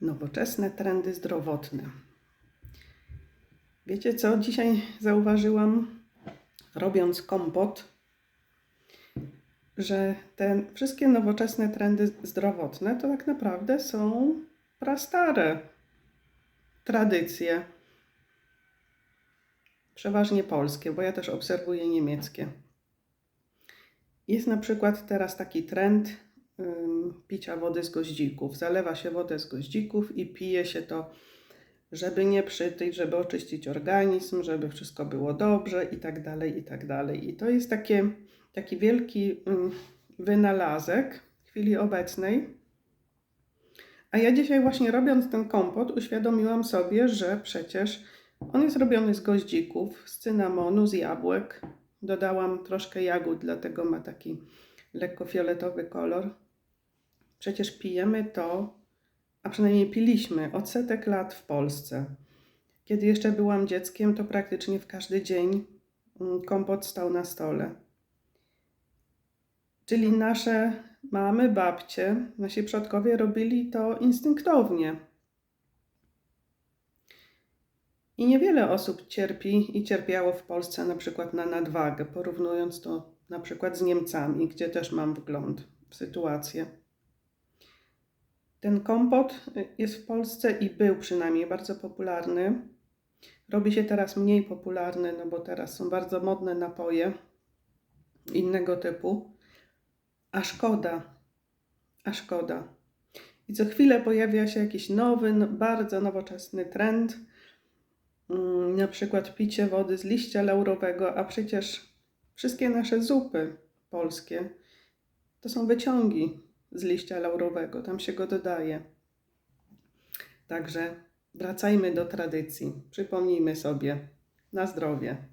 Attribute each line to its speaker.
Speaker 1: Nowoczesne trendy zdrowotne. Wiecie co? Dzisiaj zauważyłam, robiąc kompot, że te wszystkie nowoczesne trendy zdrowotne to tak naprawdę są prastare tradycje. Przeważnie polskie, bo ja też obserwuję niemieckie. Jest na przykład teraz taki trend ym, picia wody z goździków. Zalewa się wodę z goździków i pije się to, żeby nie przytyć, żeby oczyścić organizm, żeby wszystko było dobrze i tak dalej, i tak dalej. I to jest takie, taki wielki ym, wynalazek chwili obecnej. A ja dzisiaj właśnie robiąc ten kompot uświadomiłam sobie, że przecież on jest robiony z goździków, z cynamonu, z jabłek. Dodałam troszkę jagód, dlatego ma taki lekko fioletowy kolor. Przecież pijemy to, a przynajmniej piliśmy od setek lat w Polsce. Kiedy jeszcze byłam dzieckiem, to praktycznie w każdy dzień mm, kompot stał na stole. Czyli nasze mamy, babcie, nasi przodkowie robili to instynktownie. I niewiele osób cierpi i cierpiało w Polsce na przykład na nadwagę, porównując to na przykład z Niemcami, gdzie też mam wgląd w sytuację. Ten kompot jest w Polsce i był przynajmniej bardzo popularny. Robi się teraz mniej popularny, no bo teraz są bardzo modne napoje innego typu. A szkoda, a szkoda. I co chwilę pojawia się jakiś nowy, no- bardzo nowoczesny trend. Mm, Na przykład picie wody z liścia laurowego, a przecież wszystkie nasze zupy polskie to są wyciągi z liścia laurowego, tam się go dodaje. Także wracajmy do tradycji. Przypomnijmy sobie na zdrowie.